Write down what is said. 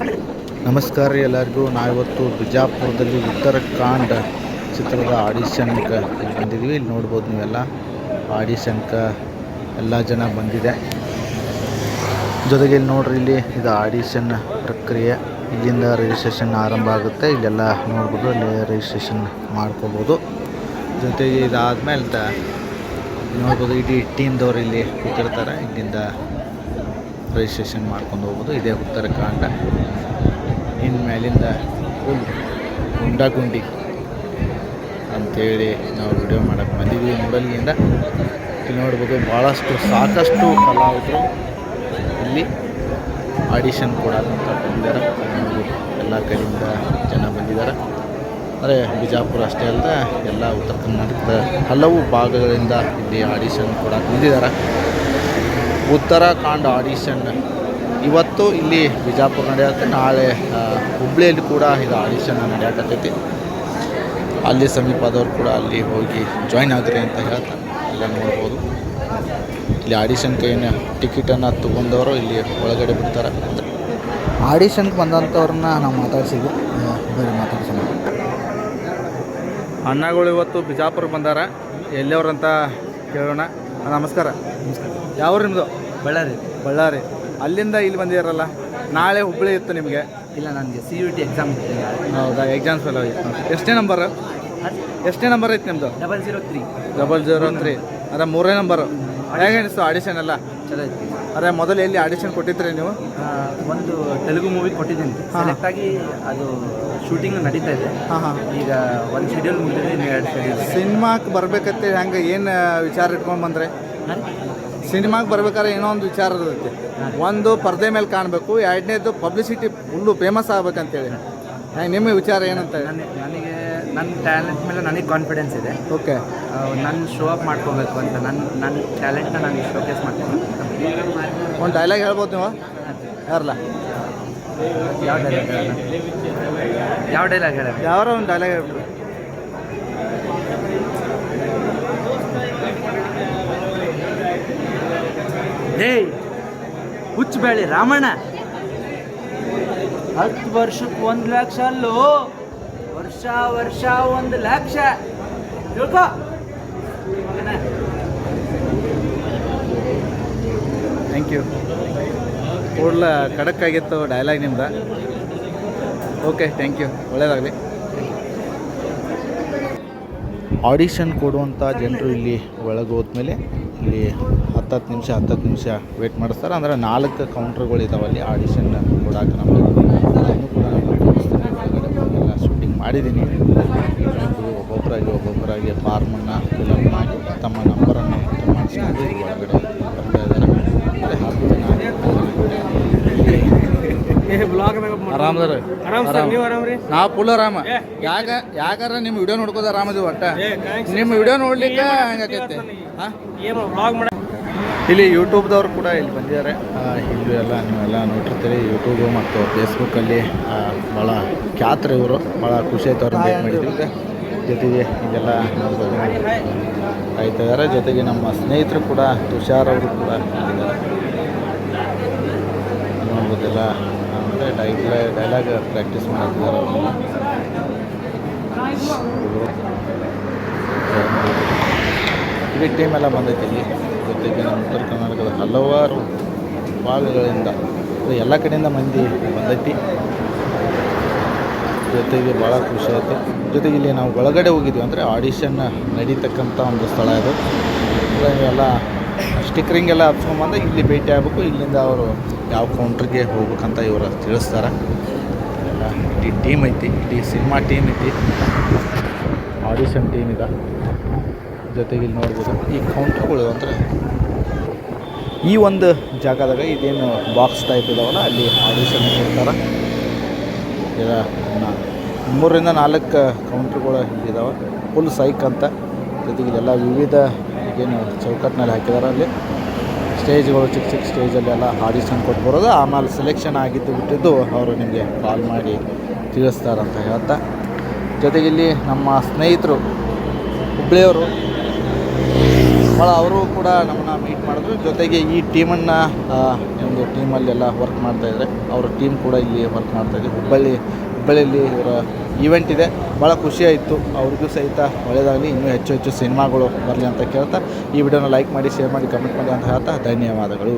ನಮಸ್ಕಾರ ರೀ ಎಲ್ಲರಿಗೂ. ನಾವಿವತ್ತು ಬಿಜಾಪುರದಲ್ಲಿ ಉತ್ತರಾಖಂಡ್ ಚಿತ್ರದ ಆಡಿಷನ್ಗೆ ಬಂದಿದ್ವಿ. ಇಲ್ಲಿ ನೋಡ್ಬೋದು ನೀವೆಲ್ಲ. ಆಡಿಷನ್ಗೆ ಎಲ್ಲ ಜನ ಬಂದಿದೆ. ಜೊತೆಗೆ ಇಲ್ಲಿ ನೋಡ್ರಿ, ಇಲ್ಲಿ ಇದು ಆಡಿಷನ್ ಪ್ರಕ್ರಿಯೆ. ಇಲ್ಲಿಂದ ರಿಜಿಸ್ಟ್ರೇಷನ್ ಆರಂಭ ಆಗುತ್ತೆ. ಇಲ್ಲೆಲ್ಲ ನೋಡ್ಬೋದು ಅಲ್ಲಿ ರಿಜಿಸ್ಟ್ರೇಷನ್ ಮಾಡ್ಕೋಬೋದು. ಜೊತೆಗೆ ಇದಾದ್ಮೇಲೆ ನೋಡ್ಬೋದು, ಇಡೀ ಟೀಮ್ದವ್ರು ಇಲ್ಲಿ ಕೂತಿರ್ತಾರೆ. ಇಲ್ಲಿಂದ ರಿಜಿಸ್ಟ್ರೇಷನ್ ಮಾಡ್ಕೊಂಡು ಹೋಗ್ಬೋದು ಇದೇ ಉತ್ತರಾಖಂಡ ಇನ್ನು ಮೇಲಿಂದ ಗುಂಡಾಗುಂಡಿ ಅಂಥೇಳಿ ನಾವು ವಿಡಿಯೋ ಮಾಡೋಕ್ಕೆ ಬಂದಿದ್ವಿ ಮೂಡಲ್ಗಿಂದ ಇಲ್ಲಿ ನೋಡ್ಬೋದು ಭಾಳಷ್ಟು ಸಾಕಷ್ಟು ಕಲಾವಿದರು ಇಲ್ಲಿ ಆಡಿಷನ್ ಕೊಡೋದಂತ ಬಂದಿದ್ದಾರೆ. ಎಲ್ಲ ಕಡೆಯಿಂದ ಜನ ಬಂದಿದ್ದಾರೆ. ಅಂದರೆ ಬಿಜಾಪುರ ಅಷ್ಟೇ ಅಲ್ಲದೆ ಎಲ್ಲ ಉತ್ತರ ಕರ್ನಾಟಕದ ಹಲವು ಭಾಗಗಳಿಂದ ಇಲ್ಲಿ ಆಡಿಷನ್ ಕೂಡ ಬಂದಿದ್ದಾರೆ. ಉತ್ತರಾಖಂಡ್ ಆಡಿಷನ್. ಇವತ್ತು ಇಲ್ಲಿ ಬಿಜಾಪುರ ನಡೆಯುತ್ತೆ. ನಾಳೆ ಹುಬ್ಳಿಯಲ್ಲಿ ಕೂಡ ಇದು ಆಡಿಷನ್ ನಡೆಯಕತ್ತೈತಿ. ಅಲ್ಲಿ ಸಮೀಪದವ್ರು ಕೂಡ ಅಲ್ಲಿ ಹೋಗಿ ಜಾಯ್ನ್ ಆಗ್ರಿ ಅಂತ ಹೇಳ್ತಾರೆ ಎಲ್ಲ ನೋಡ್ಬೋದು. ಇಲ್ಲಿ ಆಡಿಷನ್ಗೆ ಏನು ಟಿಕೆಟನ್ನು ತೊಗೊಂಡವರು ಇಲ್ಲಿ ಒಳಗಡೆ ಬಿಡ್ತಾರೆ. ಆಡಿಷನ್ಗೆ ಬಂದಂಥವ್ರನ್ನ ನಾವು ಮಾತಾಡ್ಸಿದ್ವಿ. ಬೇರೆ ಮಾತಾಡ್ಸೋಣ. ಅಣ್ಣಗಳು ಇವತ್ತು ಬಿಜಾಪುರ ಬಂದಾರ. ಎಲ್ಲಿಯವ್ರಂತ ಕೇಳೋಣ. ನಮಸ್ಕಾರ. ನಮಸ್ಕಾರ. ಯಾವ ನಿಮ್ಮದು ಬಳ್ಳಾರಿ. ಬಳ್ಳಾರಿ. ಅಲ್ಲಿಂದ ಇಲ್ಲಿ ಬಂದಿರಲ್ಲ ನಾಳೆ ಹುಬ್ಬಳ್ಳಿ ಇತ್ತು ನಿಮಗೆ? ಇಲ್ಲ ನನಗೆ ಸಿ ಯು ಟಿ ಎಕ್ಸಾಮ್ ಹೌದಾ ಎಕ್ಸಾಮ್ಸ್ ಎಲ್ಲ ಎಷ್ಟೇ ನಂಬರ್ ಎಷ್ಟೇ ನಂಬರ್ ಐತೆ ನಿಮ್ಮದು double zero three double zero three ಅದೇ ಮೂರೇ ನಂಬರು ಹೇಗೆ ಅನಿಸ್ತು ಆಡಿಷನ್ ಎಲ್ಲ? ಚಲೋ ಅದೇ ಮೊದಲು ಎಲ್ಲಿ ಆಡಿಷನ್ ಕೊಟ್ಟಿದ್ರಿ ನೀವು? ಒಂದು ತೆಲುಗು ಮೂವಿ ಕೊಟ್ಟಿದ್ದೀನಿ. ಸೆಲೆಕ್ಟ್ ಆಗಿ ಅದು ಶೂಟಿಂಗ್ ನಡೀತಾ ಇದೆ. ಹಾಂ ಹಾಂ. ಈಗ ಒಂದು ಶೆಡ್ಯೂಲ್ ಮುಗಿದಿದೆ ಇನ್ನು ಎರಡು ಶೆಡ್ಯೂಲ್ ಸಿನಿಮಾಕ್ಕೆ ಬರ್ಬೇಕತ್ತೆ ಹೆಂಗೆ ಏನು ವಿಚಾರ ಇಟ್ಕೊಂಡು ಬಂದ್ರೆ? ಸಿನಿಮಾಗೆ ಬರ್ಬೇಕಾದ್ರೆ ಏನೋ ಒಂದು ವಿಚಾರ ಇರುತ್ತೆ. ಒಂದು ಪರ್ದೆ ಮೇಲೆ ಕಾಣಬೇಕು ಎರಡನೇದು ಪಬ್ಲಿಸಿಟಿ ಫುಲ್ಲು ಫೇಮಸ್ ಆಗ್ಬೇಕಂತೇಳಿ. ಹೇಳಿ ನಿಮ್ಮ ವಿಚಾರ ಏನಂತ ನನಗೆ ನನ್ನ ಟ್ಯಾಲೆಂಟ್ ಮೇಲೆ ನನಗೆ ಕಾನ್ಫಿಡೆನ್ಸ್ ಇದೆ. ಓಕೆ. ನನ್ನ ಶೋ ಅಪ್ ಮಾಡ್ಕೋಬೇಕು ಅಂತ ನನ್ನ ನನ್ನ ಟ್ಯಾಲೆಂಟ್ನ ನಾನು ಶೋಕೇಸ್ ಮಾಡ್ತೀನಿ ಒಂದು ಡೈಲಾಗ್ ಹೇಳ್ಬೋದು ನೀವು? ಯಾರಲ್ಲ ಯಾವ ಡೈಲಾಗ್ ಯಾವ ಡೈಲಾಗ್ ಹೇಳ ಯಾವ ಒಂದು ಡೈಲಾಗ್ ಹೇಳ್ಬಿಟ್ಟು ಡೇ ಹುಚ್ಚಬೇಳಿ ರಾಮಣ್ಣ. ಹತ್ತು ವರ್ಷಕ್ಕೆ ಒಂದು ಲಕ್ಷ ಅಲ್ಲೋ? ವರ್ಷ ವರ್ಷ ಒಂದು ಲಕ್ಷ. ತಿಳ್ಕೋ. ಥ್ಯಾಂಕ್ ಯು ಕೂಡಲ ಖಡಕ್ ಆಗಿತ್ತು ಡೈಲಾಗ್ ನಿಮ್ದು. ಓಕೆ ಥ್ಯಾಂಕ್ ಯು ಒಳ್ಳೇದಾಗಲಿ. ಆಡಿಷನ್ ಕೊಡುವಂಥ ಜನರು ಇಲ್ಲಿ ಒಳಗೆ ಹೋದ್ಮೇಲೆ ಇಲ್ಲಿ ಹತ್ತತ್ತು ನಿಮಿಷ ಹತ್ತತ್ತು ನಿಮಿಷ ವೇಟ್ ಮಾಡಿಸ್ತಾರೆ. ಅಂದರೆ ನಾಲ್ಕು ಕೌಂಟ್ರ್ಗಳು ಇದಾವೆ ಅಲ್ಲಿ. ಆಡಿಷನ್ ಕೊಡೋಕೆ ನಮಗೆ ಅದನ್ನು ಕೂಡ ಎಲ್ಲ ಶೂಟಿಂಗ್ ಮಾಡಿದ್ದೀನಿ. ಒಬ್ಬೊಬ್ಬರಾಗಿ ಒಬ್ಬೊಬ್ಬರಾಗಿ ಫಾರ್ಮನ್ನು ಫಿಲಪ್ ಮಾಡಿ, ತಮ್ಮ ನಂಬರನ್ನು ಮಾಡಿಸ್ಕೊಂಡು ಒಳಗಡೆ ಬರ್ತಾ ಇದ್ದಾರೆ ಅಂದರೆ ಹತ್ತು ಜನ ಆರಾಮದಾರ? ನಾ ಫುಲ್ ಆರಾಮ. ಯಾಕ ಯಾಕಾರ ನಿಮ್ಮ ವಿಡಿಯೋ ನೋಡ್ಕೋದ ಆರಾಮದಿ ಒಟ್ಟ. ನಿಮ್ಮ ವಿಡಿಯೋ ನೋಡ್ಲಿಕ್ಕೆ ಹಂಗಾಕೈತೆ ಹಾಂ? ಇಲ್ಲಿ ಯೂಟ್ಯೂಬ್ದವ್ರು ಕೂಡ ಇಲ್ಲಿ ಬಂದಿದ್ದಾರೆ ಇಲ್ಲಿ ಎಲ್ಲ ನೀವೆಲ್ಲ ನೋಡಿರ್ತೀರಿ ಯೂಟ್ಯೂಬು ಮತ್ತು ಫೇಸ್ಬುಕ್ಕಲ್ಲಿ ಭಾಳ ಖ್ಯಾತ್ರಿ ಇವರು. ಭಾಳ ಖುಷಿ ಆಯ್ತು ಅವ್ರನ್ನ ಭೇಟಿ ಮಾಡಿದ್ವಿ. ಜೊತೆಗೆ ಇದೆಲ್ಲ ಆಯ್ತಾ ಇದ್ದಾರೆ ಜೊತೆಗೆ ನಮ್ಮ ಸ್ನೇಹಿತರು ಕೂಡ ತುಷಾರ್ ಅವರು ಕೂಡ ನೋಡ್ಬೋದೆಲ್ಲ. ಅಂದರೆ ಡೈಲ ಡೈಲಾಗ್ ಪ್ರಾಕ್ಟೀಸ್ ಮಾಡ್ತಿದ್ದಾರೆ ಇಡೀ ಟೀಮ್ ಎಲ್ಲ ಬಂದೈತೆ ಇಲ್ಲಿ. ಜೊತೆಗೆ ನಮ್ಮ ಉತ್ತರ ಕರ್ನಾಟಕದ ಹಲವಾರು ಭಾಗಗಳಿಂದ ಎಲ್ಲ ಕಡೆಯಿಂದ ಮಂದಿ ಬಂದೈತಿ. ಜೊತೆಗೆ ಭಾಳ ಖುಷಿ ಆಯಿತು. ಜೊತೆಗೆ ಇಲ್ಲಿ ನಾವು ಒಳಗಡೆ ಹೋಗಿದ್ವಿ ಅಂದರೆ ಆಡಿಷನ್ ನಡೀತಕ್ಕಂಥ ಒಂದು ಸ್ಥಳ ಇದು. ಎಲ್ಲ ಸ್ಟಿಕ್ರಿಂಗ್ ಎಲ್ಲ ಹಚ್ಕೊಂಬಂದು ಇಲ್ಲಿ ಭೇಟಿ ಆಗಬೇಕು. ಇಲ್ಲಿಂದ ಅವರು ಯಾವ ಕೌಂಟ್ರಿಗೆ ಹೋಗ್ಬೇಕಂತ ಇವರು ತಿಳಿಸ್ತಾರೆ. ಎಲ್ಲ ಇಡೀ ಟೀಮ್ ಐತಿ ಇಡೀ ಸಿನಿಮಾ ಟೀಮ್ ಐತಿ. ಆಡಿಷನ್ ಟೀಮ್ ಇದೆ. ಜೊತೆಗೆ ಇಲ್ಲಿ ನೋಡ್ಬೋದು. ಈ ಕೌಂಟ್ರ್ಗಳು ಅಂದರೆ ಈ ಒಂದು ಜಾಗದಾಗ ಇದೇನು ಬಾಕ್ಸ್ ಟೈಪ್ ಇದಾವಲ್ಲ, ಅಲ್ಲಿ ಆಡಿಷನ್ ಕೊಡ್ತಾರೆ ಈಗ ಮೂರರಿಂದ ನಾಲ್ಕು ಕೌಂಟ್ರ್ಗಳು ಇಲ್ಲಿದ್ದಾವೆ ಫುಲ್ ಸೈಕ್ ಅಂತ. ಜೊತೆಗೆ ಇಲ್ಲೆಲ್ಲ ವಿವಿಧ ಏನು ಚೌಕಟ್ಟಿನಲ್ಲಿ ಹಾಕಿದ್ದಾರೆ ಅಲ್ಲಿ. ಸ್ಟೇಜ್ಗಳು ಚಿಕ್ಕ ಚಿಕ್ಕ ಸ್ಟೇಜಲ್ಲೆಲ್ಲ ಆಡಿಷನ್ ಕೊಟ್ಟು ಬರೋದು. ಆಮೇಲೆ ಸೆಲೆಕ್ಷನ್ ಆಗಿದ್ದು ಬಿಟ್ಟಿದ್ದು ಅವರು ನಿಮಗೆ ಕಾಲ್ ಮಾಡಿ ತಿಳಿಸ್ತಾರಂತ ಹೇಳ್ತಾ. ಜೊತೆಗೆ ಇಲ್ಲಿ ನಮ್ಮ ಸ್ನೇಹಿತರು ಹುಬ್ಳಿಯವರು ಭಾಳ ಅವರು ಕೂಡ ನಮ್ಮನ್ನ ಮೀಟ್ ಮಾಡಿದ್ರು. ಜೊತೆಗೆ ಈ ಟೀಮನ್ನು ಒಂದು ಟೀಮಲ್ಲೆಲ್ಲ ವರ್ಕ್ ಮಾಡ್ತಾಯಿದ್ದಾರೆ ಅವರ ಟೀಮ್ ಕೂಡ ಇಲ್ಲಿ ವರ್ಕ್ ಮಾಡ್ತಾಯಿದೆ ಹುಬ್ಬಳ್ಳಿ ಹುಬ್ಬಳ್ಳಿಯಲ್ಲಿ ಇವರ ಈವೆಂಟ್ ಇದೆ. ಭಾಳ ಖುಷಿ ಆಯಿತು. ಅವ್ರಿಗೂ ಸಹಿತ ಒಳ್ಳೆಯದಾಗಲಿ ಇನ್ನೂ ಹೆಚ್ಚು ಹೆಚ್ಚು ಸಿನಿಮಾಗಳು ಬರಲಿ ಅಂತ ಕೇಳ್ತಾ ಈ ವಿಡಿಯೋನ ಲೈಕ್ ಮಾಡಿ ಶೇರ್ ಮಾಡಿ ಕಮೆಂಟ್ ಮಾಡಿ ಅಂತ ಹೇಳ್ತಾ ಧನ್ಯವಾದಗಳು.